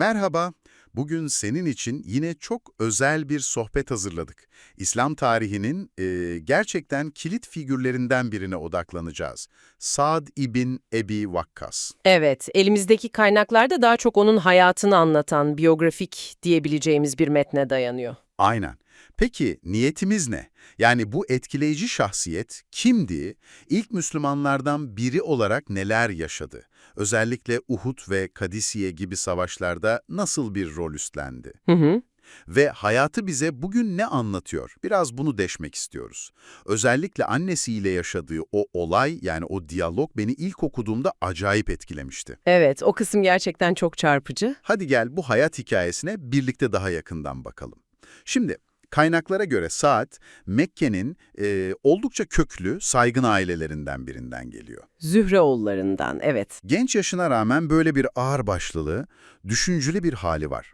Merhaba, bugün senin için yine çok özel bir sohbet hazırladık. İslam tarihinin e, gerçekten kilit figürlerinden birine odaklanacağız. Sa'd ibn Ebi Vakkas. Evet, elimizdeki kaynaklarda daha çok onun hayatını anlatan biyografik diyebileceğimiz bir metne dayanıyor. Aynen. Peki niyetimiz ne? Yani bu etkileyici şahsiyet kimdi? İlk Müslümanlardan biri olarak neler yaşadı? Özellikle Uhud ve Kadisiye gibi savaşlarda nasıl bir rol üstlendi? Hı hı. Ve hayatı bize bugün ne anlatıyor? Biraz bunu deşmek istiyoruz. Özellikle annesiyle yaşadığı o olay, yani o diyalog beni ilk okuduğumda acayip etkilemişti. Evet, o kısım gerçekten çok çarpıcı. Hadi gel bu hayat hikayesine birlikte daha yakından bakalım. Şimdi kaynaklara göre Saad, Mekke'nin e, oldukça köklü, saygın ailelerinden birinden geliyor. Zühreoğullarından, evet. Genç yaşına rağmen böyle bir ağırbaşlılığı, düşünceli bir hali var.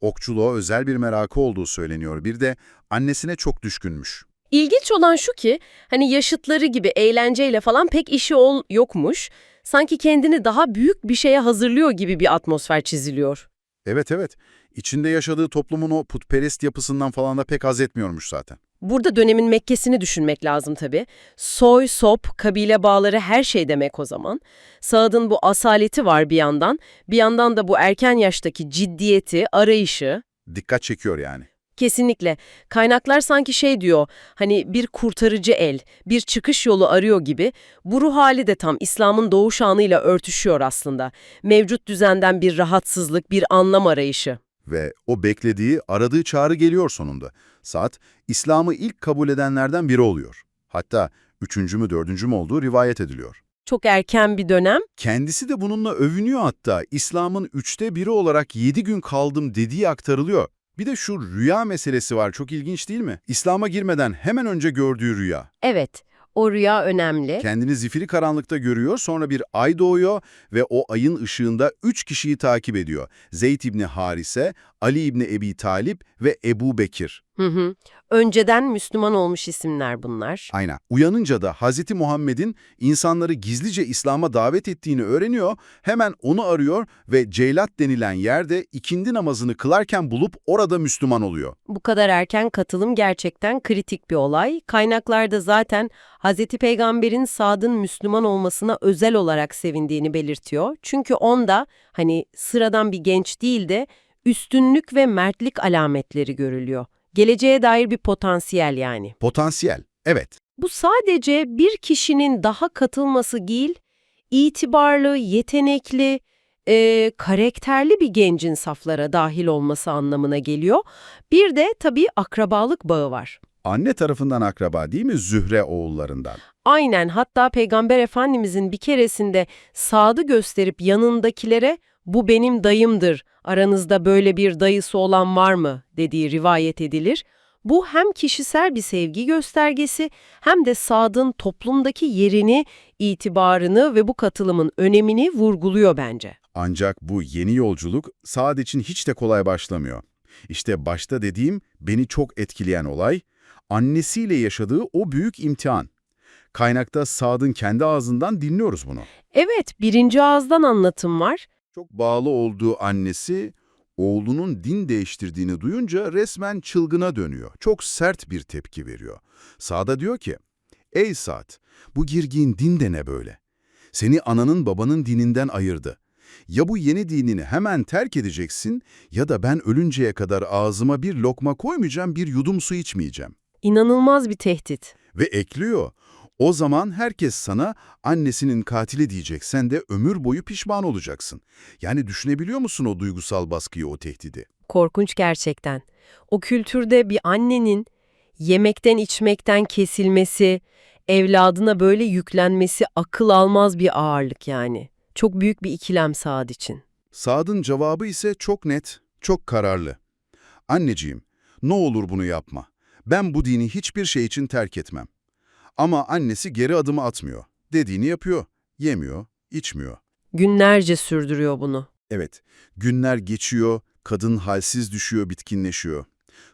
Okçuluğa özel bir merakı olduğu söyleniyor. Bir de annesine çok düşkünmüş. İlginç olan şu ki, hani yaşıtları gibi eğlenceyle falan pek işi ol yokmuş. Sanki kendini daha büyük bir şeye hazırlıyor gibi bir atmosfer çiziliyor. Evet evet, içinde yaşadığı toplumun o putperest yapısından falan da pek haz etmiyormuş zaten. Burada dönemin Mekke'sini düşünmek lazım tabii. Soy, sop, kabile bağları her şey demek o zaman. Saad'ın bu asaleti var bir yandan, bir yandan da bu erken yaştaki ciddiyeti, arayışı. Dikkat çekiyor yani. Kesinlikle. Kaynaklar sanki şey diyor, hani bir kurtarıcı el, bir çıkış yolu arıyor gibi. Bu ruh hali de tam İslam'ın doğuş anıyla örtüşüyor aslında. Mevcut düzenden bir rahatsızlık, bir anlam arayışı. Ve o beklediği, aradığı çağrı geliyor sonunda. Saat, İslam'ı ilk kabul edenlerden biri oluyor. Hatta üçüncü mü dördüncü mü olduğu rivayet ediliyor. Çok erken bir dönem. Kendisi de bununla övünüyor hatta. İslam'ın üçte biri olarak yedi gün kaldım dediği aktarılıyor. Bir de şu rüya meselesi var, çok ilginç değil mi? İslam'a girmeden hemen önce gördüğü rüya. Evet, o rüya önemli. Kendini zifiri karanlıkta görüyor, sonra bir ay doğuyor ve o ayın ışığında üç kişiyi takip ediyor. Zeyd İbni Harise, Ali İbni Ebi Talip ve Ebu Bekir. Hı hı. Önceden Müslüman olmuş isimler bunlar. Aynen. Uyanınca da Hz. Muhammed'in insanları gizlice İslam'a davet ettiğini öğreniyor, hemen onu arıyor ve Ceylat denilen yerde ikindi namazını kılarken bulup orada Müslüman oluyor. Bu kadar erken katılım gerçekten kritik bir olay. Kaynaklarda zaten Hz. Peygamber'in Sad'ın Müslüman olmasına özel olarak sevindiğini belirtiyor. Çünkü onda hani sıradan bir genç değil de üstünlük ve mertlik alametleri görülüyor. Geleceğe dair bir potansiyel yani. Potansiyel, evet. Bu sadece bir kişinin daha katılması değil, itibarlı, yetenekli, e, karakterli bir gencin saflara dahil olması anlamına geliyor. Bir de tabii akrabalık bağı var. Anne tarafından akraba değil mi Zühre oğullarından? Aynen hatta Peygamber Efendimizin bir keresinde Sad'ı gösterip yanındakilere bu benim dayımdır, aranızda böyle bir dayısı olan var mı dediği rivayet edilir. Bu hem kişisel bir sevgi göstergesi hem de Sad'ın toplumdaki yerini, itibarını ve bu katılımın önemini vurguluyor bence. Ancak bu yeni yolculuk Saad için hiç de kolay başlamıyor. İşte başta dediğim beni çok etkileyen olay, annesiyle yaşadığı o büyük imtihan. Kaynakta Saad'ın kendi ağzından dinliyoruz bunu. Evet, birinci ağızdan anlatım var. Çok bağlı olduğu annesi, oğlunun din değiştirdiğini duyunca resmen çılgına dönüyor. Çok sert bir tepki veriyor. Saad'a diyor ki, ''Ey Saad, bu girgin din de ne böyle? Seni ananın babanın dininden ayırdı. Ya bu yeni dinini hemen terk edeceksin ya da ben ölünceye kadar ağzıma bir lokma koymayacağım, bir yudum su içmeyeceğim.'' İnanılmaz bir tehdit. Ve ekliyor, o zaman herkes sana annesinin katili diyecek, sen de ömür boyu pişman olacaksın. Yani düşünebiliyor musun o duygusal baskıyı, o tehdidi? Korkunç gerçekten. O kültürde bir annenin yemekten içmekten kesilmesi, evladına böyle yüklenmesi akıl almaz bir ağırlık yani. Çok büyük bir ikilem Saad için. Saad'ın cevabı ise çok net, çok kararlı. Anneciğim, ne olur bunu yapma. Ben bu dini hiçbir şey için terk etmem. Ama annesi geri adımı atmıyor. Dediğini yapıyor. Yemiyor, içmiyor. Günlerce sürdürüyor bunu. Evet, günler geçiyor, kadın halsiz düşüyor, bitkinleşiyor.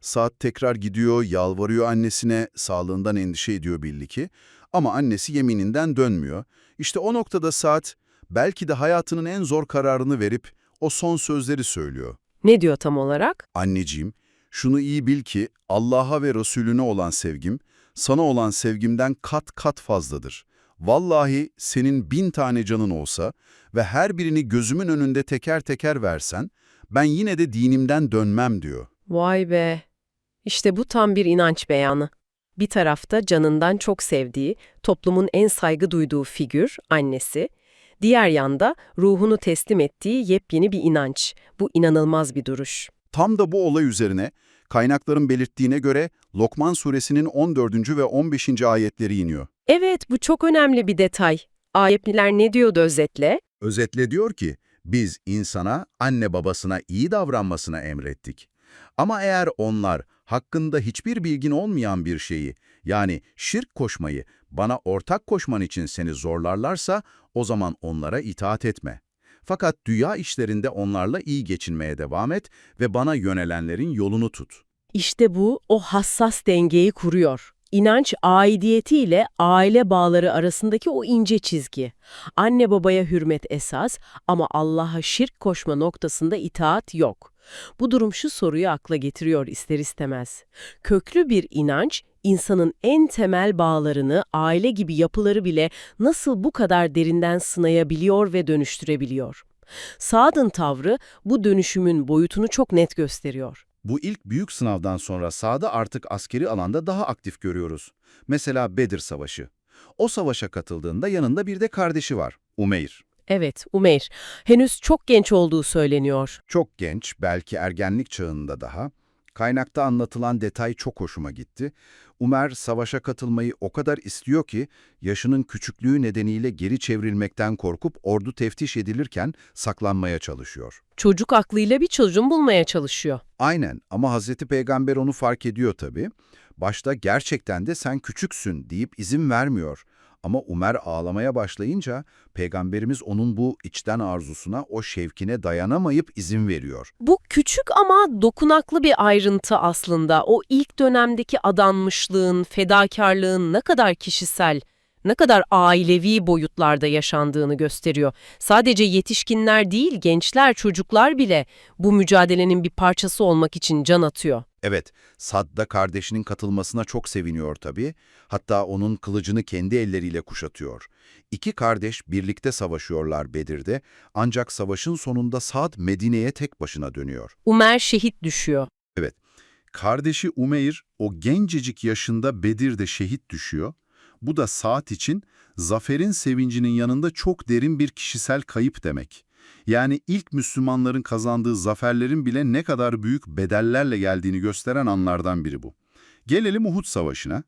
Saat tekrar gidiyor, yalvarıyor annesine, sağlığından endişe ediyor belli ki. Ama annesi yemininden dönmüyor. İşte o noktada Saat belki de hayatının en zor kararını verip o son sözleri söylüyor. Ne diyor tam olarak? Anneciğim, şunu iyi bil ki Allah'a ve Resulüne olan sevgim, sana olan sevgimden kat kat fazladır. Vallahi senin bin tane canın olsa ve her birini gözümün önünde teker teker versen, ben yine de dinimden dönmem diyor. Vay be. İşte bu tam bir inanç beyanı. Bir tarafta canından çok sevdiği, toplumun en saygı duyduğu figür, annesi. Diğer yanda ruhunu teslim ettiği yepyeni bir inanç. Bu inanılmaz bir duruş. Tam da bu olay üzerine kaynakların belirttiğine göre Lokman suresinin 14. ve 15. ayetleri iniyor. Evet, bu çok önemli bir detay. Ayetliler ne diyordu özetle? Özetle diyor ki, biz insana, anne babasına iyi davranmasına emrettik. Ama eğer onlar hakkında hiçbir bilgin olmayan bir şeyi, yani şirk koşmayı, bana ortak koşman için seni zorlarlarsa, o zaman onlara itaat etme. Fakat dünya işlerinde onlarla iyi geçinmeye devam et ve bana yönelenlerin yolunu tut. İşte bu o hassas dengeyi kuruyor. İnanç aidiyetiyle aile bağları arasındaki o ince çizgi. Anne babaya hürmet esas ama Allah'a şirk koşma noktasında itaat yok. Bu durum şu soruyu akla getiriyor ister istemez. Köklü bir inanç, insanın en temel bağlarını, aile gibi yapıları bile nasıl bu kadar derinden sınayabiliyor ve dönüştürebiliyor? Saad'ın tavrı bu dönüşümün boyutunu çok net gösteriyor. Bu ilk büyük sınavdan sonra sahada artık askeri alanda daha aktif görüyoruz. Mesela Bedir Savaşı. O savaşa katıldığında yanında bir de kardeşi var, Umeyr. Evet, Umeyr. Henüz çok genç olduğu söyleniyor. Çok genç, belki ergenlik çağında daha. Kaynakta anlatılan detay çok hoşuma gitti. Umer savaşa katılmayı o kadar istiyor ki yaşının küçüklüğü nedeniyle geri çevrilmekten korkup ordu teftiş edilirken saklanmaya çalışıyor. Çocuk aklıyla bir çözüm bulmaya çalışıyor. Aynen ama Hazreti Peygamber onu fark ediyor tabii. Başta gerçekten de sen küçüksün deyip izin vermiyor. Ama Umer ağlamaya başlayınca Peygamberimiz onun bu içten arzusuna, o şevkine dayanamayıp izin veriyor. Bu küçük ama dokunaklı bir ayrıntı aslında. O ilk dönemdeki adanmışlığın, fedakarlığın ne kadar kişisel, ne kadar ailevi boyutlarda yaşandığını gösteriyor. Sadece yetişkinler değil, gençler, çocuklar bile bu mücadelenin bir parçası olmak için can atıyor. Evet, Sad da kardeşinin katılmasına çok seviniyor tabii. Hatta onun kılıcını kendi elleriyle kuşatıyor. İki kardeş birlikte savaşıyorlar Bedir'de ancak savaşın sonunda Sad Medine'ye tek başına dönüyor. Umer şehit düşüyor. Kardeşi Umeyr o gencecik yaşında Bedir'de şehit düşüyor. Bu da Saat için zaferin sevincinin yanında çok derin bir kişisel kayıp demek. Yani ilk Müslümanların kazandığı zaferlerin bile ne kadar büyük bedellerle geldiğini gösteren anlardan biri bu. Gelelim Uhud Savaşı'na.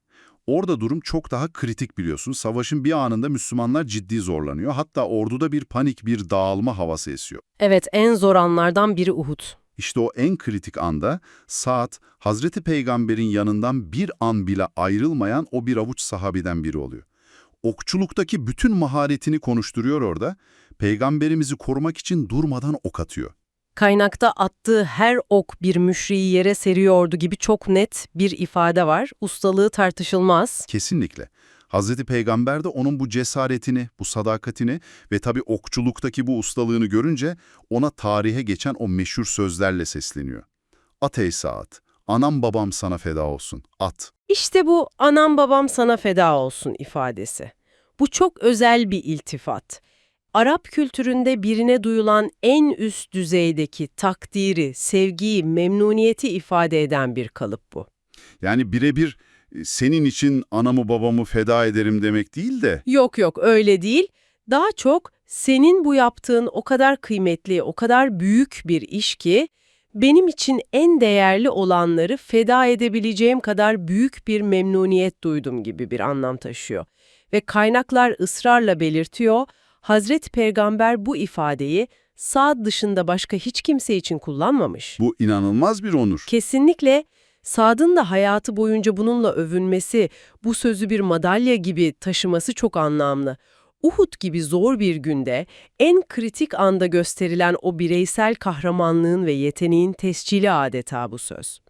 Orada durum çok daha kritik biliyorsun. Savaşın bir anında Müslümanlar ciddi zorlanıyor. Hatta orduda bir panik, bir dağılma havası esiyor. Evet, en zor anlardan biri Uhud. İşte o en kritik anda Saat, Hazreti Peygamber'in yanından bir an bile ayrılmayan o bir avuç sahabiden biri oluyor. Okçuluktaki bütün maharetini konuşturuyor orada, Peygamberimizi korumak için durmadan ok atıyor. Kaynakta attığı her ok bir müşriyi yere seriyordu gibi çok net bir ifade var. Ustalığı tartışılmaz. Kesinlikle. Hazreti Peygamber de onun bu cesaretini, bu sadakatini ve tabii okçuluktaki bu ustalığını görünce ona tarihe geçen o meşhur sözlerle sesleniyor. At ey Saat, anam babam sana feda olsun, at. İşte bu anam babam sana feda olsun ifadesi. Bu çok özel bir iltifat. Arap kültüründe birine duyulan en üst düzeydeki takdiri, sevgiyi, memnuniyeti ifade eden bir kalıp bu. Yani birebir e, senin için anamı babamı feda ederim demek değil de Yok yok öyle değil. Daha çok senin bu yaptığın o kadar kıymetli, o kadar büyük bir iş ki benim için en değerli olanları feda edebileceğim kadar büyük bir memnuniyet duydum gibi bir anlam taşıyor. Ve kaynaklar ısrarla belirtiyor, Hazreti Peygamber bu ifadeyi Sa'd dışında başka hiç kimse için kullanmamış. bu inanılmaz bir onur. Kesinlikle Sad'ın da hayatı boyunca bununla övünmesi, bu sözü bir madalya gibi taşıması çok anlamlı. Uhud gibi zor bir günde en kritik anda gösterilen o bireysel kahramanlığın ve yeteneğin tescili adeta bu söz.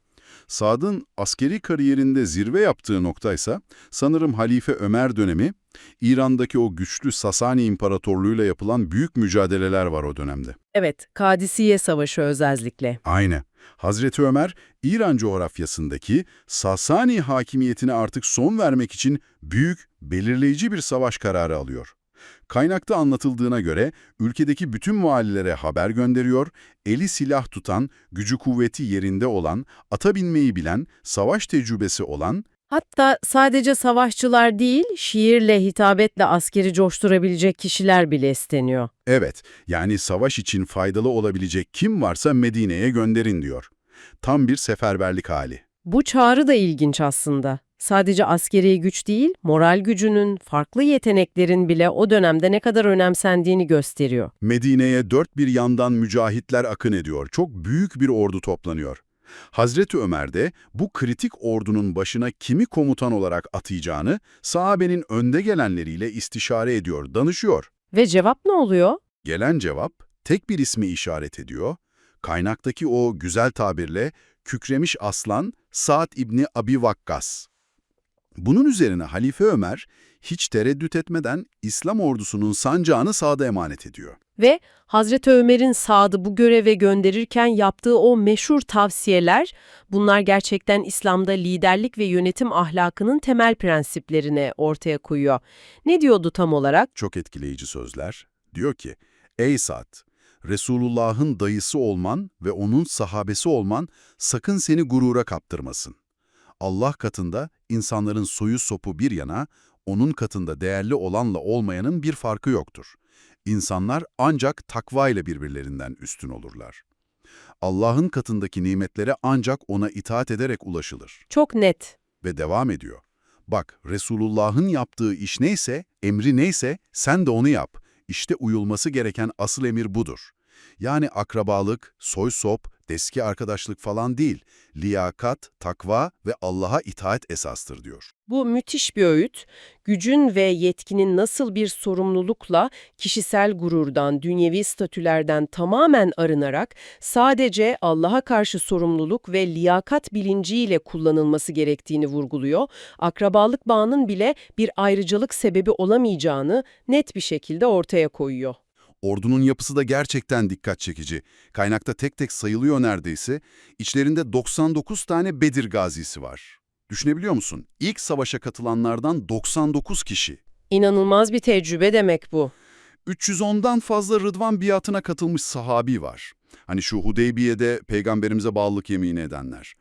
Sad'ın askeri kariyerinde zirve yaptığı noktaysa sanırım Halife Ömer dönemi, İran'daki o güçlü Sasani İmparatorluğu'yla yapılan büyük mücadeleler var o dönemde. Evet, Kadisiye Savaşı özellikle. Aynı. Hazreti Ömer, İran coğrafyasındaki Sasani hakimiyetine artık son vermek için büyük, belirleyici bir savaş kararı alıyor. Kaynakta anlatıldığına göre ülkedeki bütün valilere haber gönderiyor, eli silah tutan, gücü kuvveti yerinde olan, ata binmeyi bilen, savaş tecrübesi olan, Hatta sadece savaşçılar değil, şiirle, hitabetle askeri coşturabilecek kişiler bile isteniyor. evet yani savaş için faydalı olabilecek kim varsa Medine'ye gönderin diyor. Tam bir seferberlik hali. Bu çağrı da ilginç aslında. Sadece askeri güç değil, moral gücünün, farklı yeteneklerin bile o dönemde ne kadar önemsendiğini gösteriyor. Medine'ye dört bir yandan mücahitler akın ediyor. Çok büyük bir ordu toplanıyor. Hazreti Ömer de bu kritik ordunun başına kimi komutan olarak atayacağını sahabenin önde gelenleriyle istişare ediyor, danışıyor. Ve cevap ne oluyor? Gelen cevap tek bir ismi işaret ediyor. Kaynaktaki o güzel tabirle kükremiş aslan Sa'd İbni Abi Vakkas. Bunun üzerine Halife Ömer hiç tereddüt etmeden İslam ordusunun sancağını Sa'd'a emanet ediyor. Ve Hazreti Ömer'in Sad'ı bu göreve gönderirken yaptığı o meşhur tavsiyeler, bunlar gerçekten İslam'da liderlik ve yönetim ahlakının temel prensiplerini ortaya koyuyor. Ne diyordu tam olarak? Çok etkileyici sözler. Diyor ki, Ey Sa'd, Resulullah'ın dayısı olman ve onun sahabesi olman sakın seni gurura kaptırmasın. Allah katında insanların soyu sopu bir yana, onun katında değerli olanla olmayanın bir farkı yoktur. İnsanlar ancak takva ile birbirlerinden üstün olurlar. Allah'ın katındaki nimetlere ancak ona itaat ederek ulaşılır. Çok net. Ve devam ediyor. Bak, Resulullah'ın yaptığı iş neyse, emri neyse sen de onu yap. İşte uyulması gereken asıl emir budur. Yani akrabalık, soy sop, eski arkadaşlık falan değil, liyakat, takva ve Allah'a itaat esastır diyor. Bu müthiş bir öğüt, gücün ve yetkinin nasıl bir sorumlulukla kişisel gururdan, dünyevi statülerden tamamen arınarak sadece Allah'a karşı sorumluluk ve liyakat bilinciyle kullanılması gerektiğini vurguluyor. Akrabalık bağının bile bir ayrıcalık sebebi olamayacağını net bir şekilde ortaya koyuyor. Ordunun yapısı da gerçekten dikkat çekici. Kaynakta tek tek sayılıyor neredeyse. İçlerinde 99 tane Bedir gazisi var. Düşünebiliyor musun? İlk savaşa katılanlardan 99 kişi. İnanılmaz bir tecrübe demek bu. 310'dan fazla Rıdvan biatına katılmış sahabi var. Hani şu Hudeybiye'de peygamberimize bağlılık yemini edenler.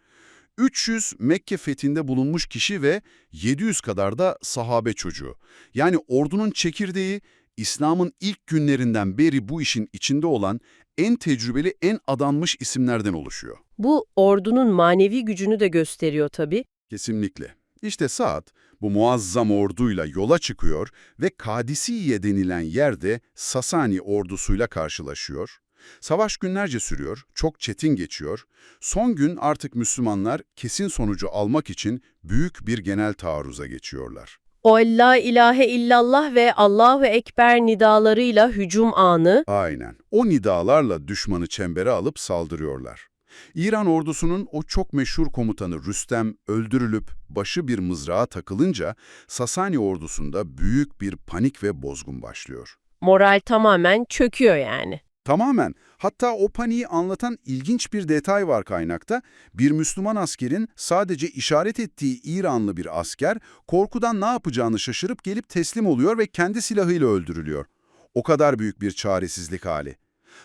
300 Mekke fethinde bulunmuş kişi ve 700 kadar da sahabe çocuğu. Yani ordunun çekirdeği İslam'ın ilk günlerinden beri bu işin içinde olan en tecrübeli, en adanmış isimlerden oluşuyor. Bu ordunun manevi gücünü de gösteriyor tabii. Kesinlikle. İşte Sa'd bu muazzam orduyla yola çıkıyor ve Kadisiye denilen yerde Sasani ordusuyla karşılaşıyor. Savaş günlerce sürüyor, çok çetin geçiyor. Son gün artık Müslümanlar kesin sonucu almak için büyük bir genel taarruza geçiyorlar. O la ilahe illallah ve Allahu Ekber nidalarıyla hücum anı Aynen. O nidalarla düşmanı çembere alıp saldırıyorlar. İran ordusunun o çok meşhur komutanı Rüstem öldürülüp başı bir mızrağa takılınca Sasani ordusunda büyük bir panik ve bozgun başlıyor. moral tamamen çöküyor yani. Tamamen. Hatta o paniği anlatan ilginç bir detay var kaynakta. Bir Müslüman askerin sadece işaret ettiği İranlı bir asker korkudan ne yapacağını şaşırıp gelip teslim oluyor ve kendi silahıyla öldürülüyor. O kadar büyük bir çaresizlik hali.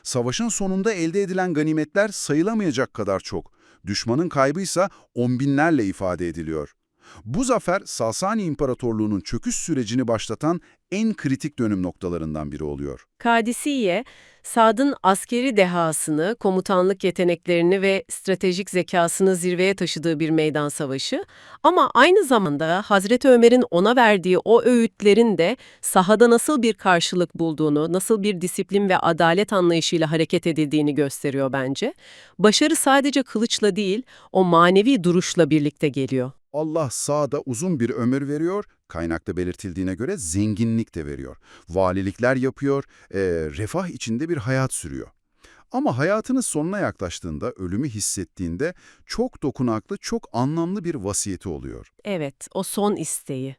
Savaşın sonunda elde edilen ganimetler sayılamayacak kadar çok. Düşmanın kaybıysa on binlerle ifade ediliyor. Bu zafer Sasani İmparatorluğu'nun çöküş sürecini başlatan en kritik dönüm noktalarından biri oluyor. Kadisiye, Sad'ın askeri dehasını, komutanlık yeteneklerini ve stratejik zekasını zirveye taşıdığı bir meydan savaşı ama aynı zamanda Hazreti Ömer'in ona verdiği o öğütlerin de sahada nasıl bir karşılık bulduğunu, nasıl bir disiplin ve adalet anlayışıyla hareket edildiğini gösteriyor bence. Başarı sadece kılıçla değil, o manevi duruşla birlikte geliyor. Allah sağda uzun bir ömür veriyor, kaynakta belirtildiğine göre zenginlik de veriyor. Valilikler yapıyor, e, refah içinde bir hayat sürüyor. Ama hayatının sonuna yaklaştığında, ölümü hissettiğinde çok dokunaklı, çok anlamlı bir vasiyeti oluyor. Evet, o son isteği.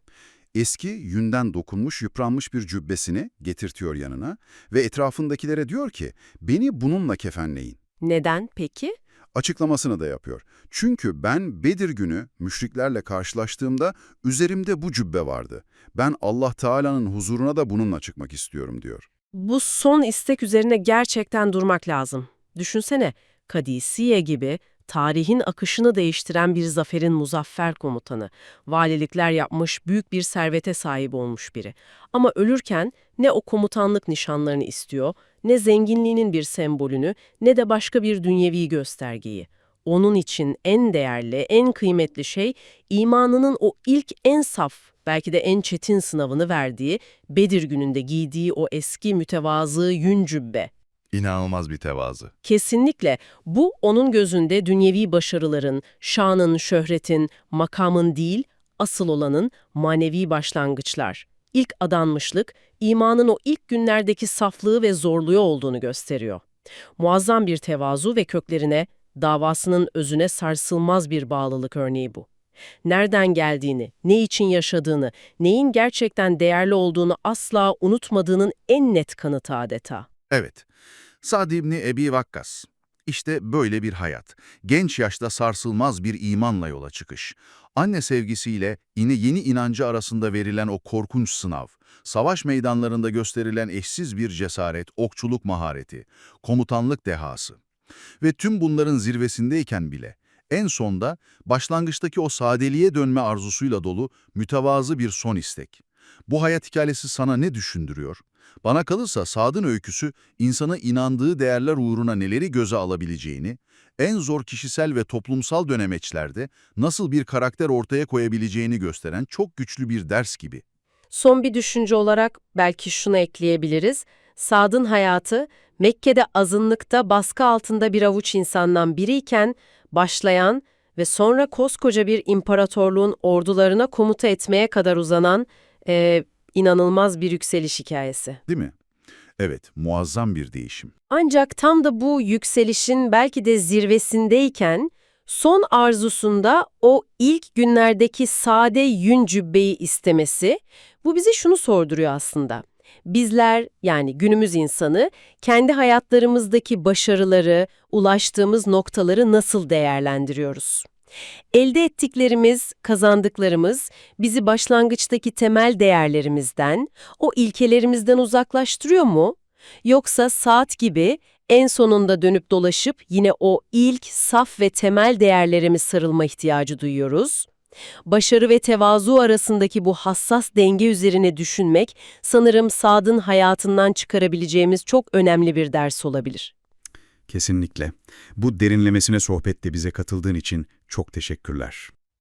Eski, yünden dokunmuş, yıpranmış bir cübbesini getirtiyor yanına ve etrafındakilere diyor ki, beni bununla kefenleyin. Neden peki? Açıklamasını da yapıyor. Çünkü ben Bedir günü müşriklerle karşılaştığımda üzerimde bu cübbe vardı. Ben Allah Teala'nın huzuruna da bununla çıkmak istiyorum diyor. Bu son istek üzerine gerçekten durmak lazım. Düşünsene, Kadisiye gibi tarihin akışını değiştiren bir zaferin muzaffer komutanı, valilikler yapmış büyük bir servete sahip olmuş biri. Ama ölürken ne o komutanlık nişanlarını istiyor, ne zenginliğinin bir sembolünü, ne de başka bir dünyevi göstergeyi. Onun için en değerli, en kıymetli şey imanının o ilk en saf, belki de en çetin sınavını verdiği, Bedir gününde giydiği o eski mütevazı yün cübbe. İnanılmaz bir tevazu. Kesinlikle bu onun gözünde dünyevi başarıların, şanın, şöhretin, makamın değil, asıl olanın manevi başlangıçlar. İlk adanmışlık, imanın o ilk günlerdeki saflığı ve zorluğu olduğunu gösteriyor. Muazzam bir tevazu ve köklerine, davasının özüne sarsılmaz bir bağlılık örneği bu. Nereden geldiğini, ne için yaşadığını, neyin gerçekten değerli olduğunu asla unutmadığının en net kanıtı adeta. Evet. Sa'd İbni Ebi Vakkas. İşte böyle bir hayat. Genç yaşta sarsılmaz bir imanla yola çıkış. Anne sevgisiyle yine yeni inancı arasında verilen o korkunç sınav. Savaş meydanlarında gösterilen eşsiz bir cesaret, okçuluk mahareti, komutanlık dehası. Ve tüm bunların zirvesindeyken bile en sonda başlangıçtaki o sadeliğe dönme arzusuyla dolu mütevazı bir son istek. Bu hayat hikayesi sana ne düşündürüyor? Bana kalırsa Sad'ın öyküsü, insana inandığı değerler uğruna neleri göze alabileceğini, en zor kişisel ve toplumsal dönemeçlerde nasıl bir karakter ortaya koyabileceğini gösteren çok güçlü bir ders gibi. Son bir düşünce olarak belki şunu ekleyebiliriz. Sad'ın hayatı Mekke'de azınlıkta baskı altında bir avuç insandan biriyken başlayan ve sonra koskoca bir imparatorluğun ordularına komuta etmeye kadar uzanan eee, inanılmaz bir yükseliş hikayesi. Değil mi? Evet, muazzam bir değişim. Ancak tam da bu yükselişin belki de zirvesindeyken son arzusunda o ilk günlerdeki sade yün cübbeyi istemesi bu bize şunu sorduruyor aslında. Bizler yani günümüz insanı kendi hayatlarımızdaki başarıları, ulaştığımız noktaları nasıl değerlendiriyoruz? Elde ettiklerimiz, kazandıklarımız bizi başlangıçtaki temel değerlerimizden, o ilkelerimizden uzaklaştırıyor mu? Yoksa saat gibi en sonunda dönüp dolaşıp yine o ilk, saf ve temel değerlerime sarılma ihtiyacı duyuyoruz? Başarı ve tevazu arasındaki bu hassas denge üzerine düşünmek sanırım Sad'ın hayatından çıkarabileceğimiz çok önemli bir ders olabilir. Kesinlikle. Bu derinlemesine sohbette bize katıldığın için çok teşekkürler.